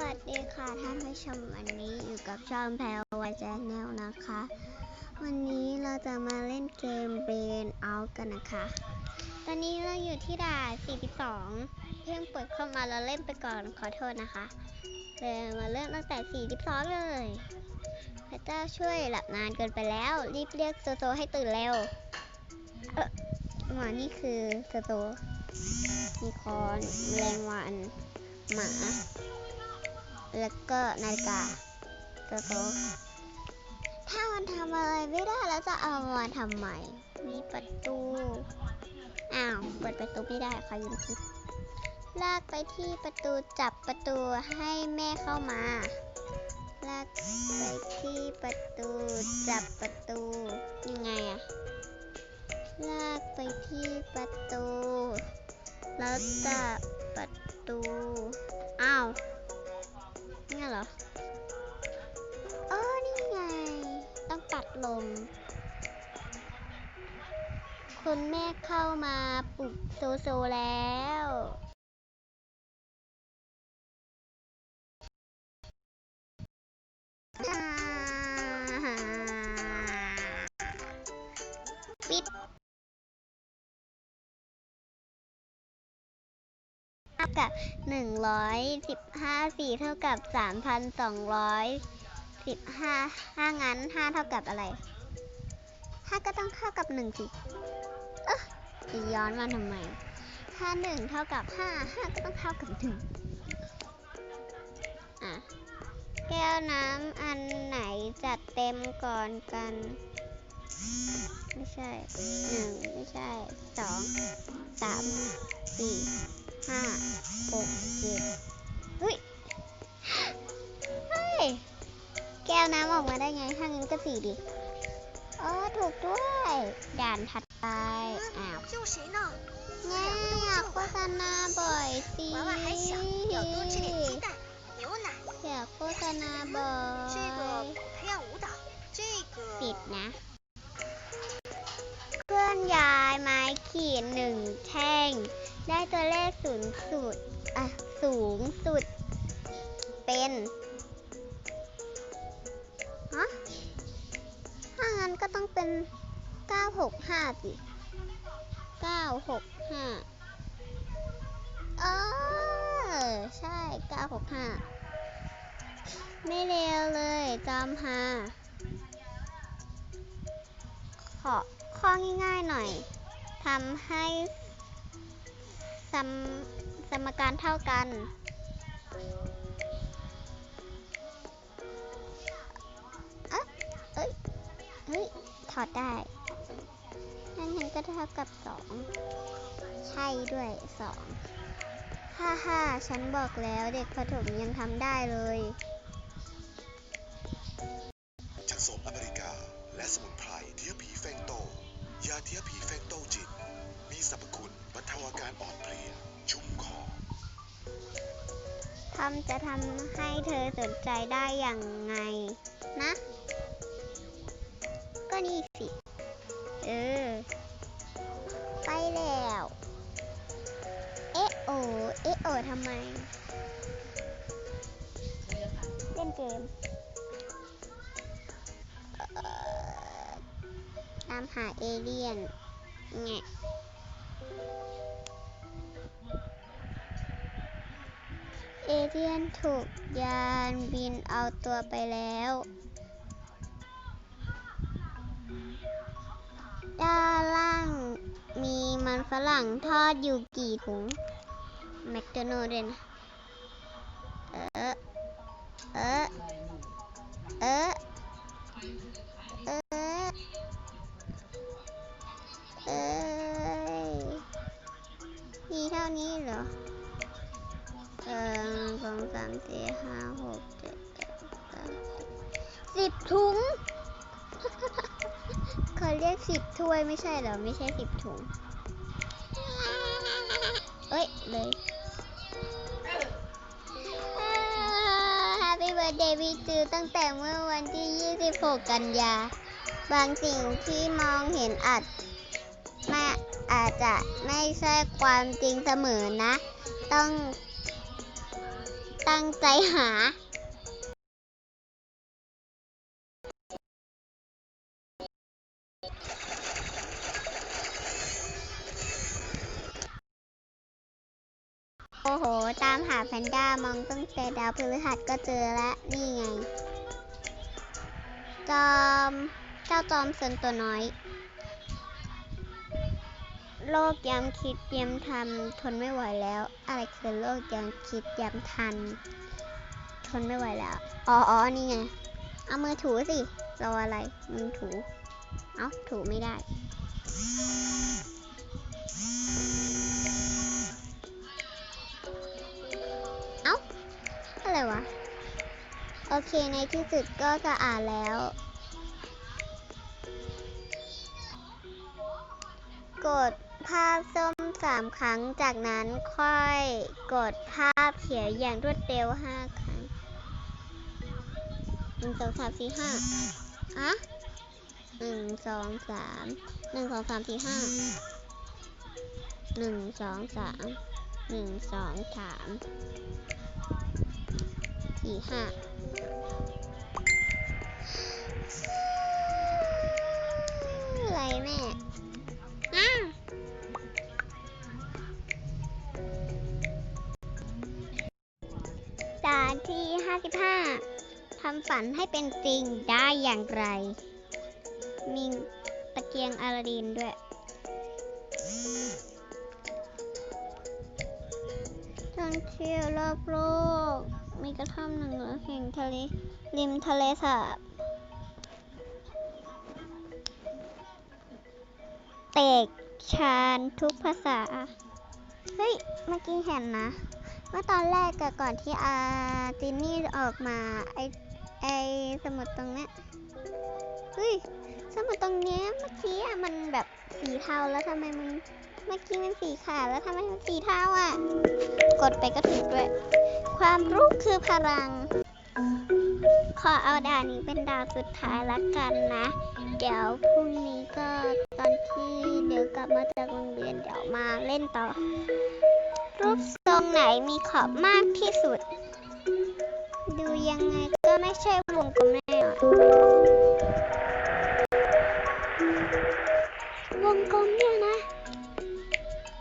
วัสดีค่ะท่านผู้ชมวันนี้อยู่กับช่องแพลวายแจแนลนะคะ วันนี้เราจะมาเล่นเกมเบนเอากันนะคะ ตอนนี้เราอยู่ที่ด่าน42 เพิ่งเปิดเข้ามาเราเล่นไปก่อนขอโทษนะคะเลยมาเริ่มตั้งแต่ 42 เลยพระเจ้าช่วยหลับนานเกินไปแล้ว รีบเรียกโซโซให้ตื่นเร็วเออหมานี่คือโซโซมีคอนแมลงวันหมา แล้วก็นาฬิกาโตโตถ้ามันทำอะไรไม่ได้แล้วจะเอามาทำไม มีประตู อ้าว เปิดประตูไม่ได้ขอยืมคิดลากไปที่ประตูจับประตูให้แม่เข้ามา ลากไปที่ประตูจับประตูยังไงอะลากไปที่ประตู แล้วจับประตู อ้าว เนี่ยเหรอเออนี่ไง ต้องปัดลมคุณแม่เข้ามาปลุกโซโซแล้ว กับหนึ่งร้อยสิบห้าสี่เท่ากับสามพันสองร้อยสิบห้าถ้างั้นห้าเท่ากับอะไรห้าก็ต้องเท่ากับหนึ่งสิเอ๊ะจะย้อนมาทำไมถ้าหนึ่งเท่ากับห้าห้าก็ต้องเท่ากับหนึ่งอะ แก้วน้ำอันไหนจัดเต็มก่อนกัน ไม่ใช่หนึ่งไม่ใช่สองสามสี่ ห้าหกเจ็ดเฮ้ย แก้วน้ำออกมาได้ไงห้างนี้ก็สี่ดิเออถูกด้วย ด่านถัดไป อ้าวเนี่ยโฆษณาบ่อยสิอยากโฆษณาบ่อยปิดนะเคลื่อนย้ายไม้ขีดหนึ่งแท่ง ได้ตัวเลขสูงสุดอะสูงสุด เป็นฮะถ้างั้นก็ต้องเป็น 965 สิ 965 เออ ใช่ 965 ไม่เลวเลยจำหาขอข้อง่ายๆหน่อยทำให้ สมสมการเท่ากันเอ๊ะเอ้ย เฮ้ย ถอดได้ นั่นฉันก็เท่ากับสอง ใช่ด้วยสองฮ่าฮ่าฉันบอกแล้วเด็กประถมยังทำได้เลย จากโสมอเมริกา และสมุนไพรเทียผีแฟงโต ยาเทียผีแฟงโตจินมีสรรพคุณ บรรเทาอาการอ่อนเพลีย ชุ่มคอทำจะทำให้เธอสนใจได้อย่างไงนะ ก็นี่สิ เออ ไปแล้ว เอะโอ เอะโอทำไม เล่นเกมตามหาเอเลี่ยนแงะ เอเลี่ยนถูกยานบินเอาตัวไปแล้ว ด้านล่างมีมันฝรั่งทอดอยู่กี่ถุง แมคโดนัลด์ด้วยนะเออ เออ เออ เออ เอยมี เท่านี้เหรอ เออสองสามสี่ห้าหกเจ็ดแปดเก้าสิบถุงเขาเรียกสิบถ้วยไม่ใช่เหรอ ไม่ใช่สิบถุง เอ้ย เลยแฮปปี้เบิร์ดเดย์พี่จือตั้งแต่เมื่อวันที่ 26 กันยา บางสิ่งที่มองเห็นอาจ อาจจะไม่ใช่ความจริงเสมอนะ ต้องตั้งใจหาโอ้โห ตามหาแพนด้ามองตั้งแต่ดาวพฤหัสก็เจอแล้วนี่ไง จอม เจ้าจอมซนตัวน้อย โลกย้ำคิดย้ำทำทนไม่ไหวแล้ว อะไรคือโลกย้ำคิดย้ำทัน ทนไม่ไหวแล้ว อ๋ออ๋อนี่ไง เอามือถูสิรออะไร มือถู เอ้าถูไม่ได้ เอ้าอะไรวะ โอเคในที่สุดก็จะอ่านแล้วกด ส้มสามครั้ง จากนั้นค่อยกดภาพเขียวอย่างรวดเร็วห้าครั้งหนึ่งสองสามสี่ห้าอะหนึ่งสองสามหนึ่งสองสามสี่ห้าหนึ่งสองสามหนึ่งสองสามสี่ห้าอะไรแม่านที่ 55 ทำฝันให้เป็นจริงได้อย่างไร มีตะเกียงอาลาดินด้วย ท่องเที่ยวรอบโลก มีกระท่อมหนึ่งหลังแห่งทะเลริมทะเลสาบ เตกชานทุกภาษา เฮ้ย เมื่อกี้เห็นนะ เมื่อตอนแรกอะก่อนที่อาจินนี่ออกมาไอไอสมุดตรงเนี้ยเฮ้ยสมุดตรงเนี้ยเมื่อกี้อะมันแบบสีเทาแล้วทำไมมันเมื่อกี้มันสีขาวแล้วทำไมมันสีเทาอะ กดไปก็ถูกด้วย ความรู้คือพลัง ขอเอาด่านนี้เป็นดาวสุดท้ายละกันนะ เดี๋ยวพรุ่งนี้ก็ตอนที่เดี๋ยวกลับมาจากโรงเรียนเดี๋ยวมาเล่นต่อรูป รงไหนมีขอบมากที่สุด ดูยังไงก็ไม่ใช่วงกลมแน่นอนวงกลมเนี่ยนะ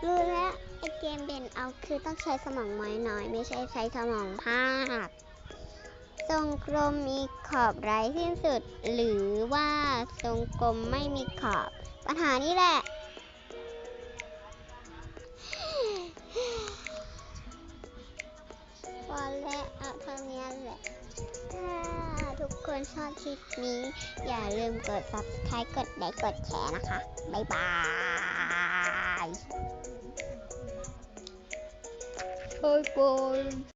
รู้แล้วไอเกมเบนเอาคือต้องใช้สมองน้อยไม่ใช่ใช้สมองภาคทรงกลมมีขอบไร้สิ้นสุด หรือว่าทรงกลมไม่มีขอบ ปัญหานี้แหละ อแล้วเอาเท่านี้แหละ ถ้าทุกคนชอบคลิปนี้ อย่าลืมกด subscribe กดไลค์กดแชร์นะคะ บ๊ายบายบายบาย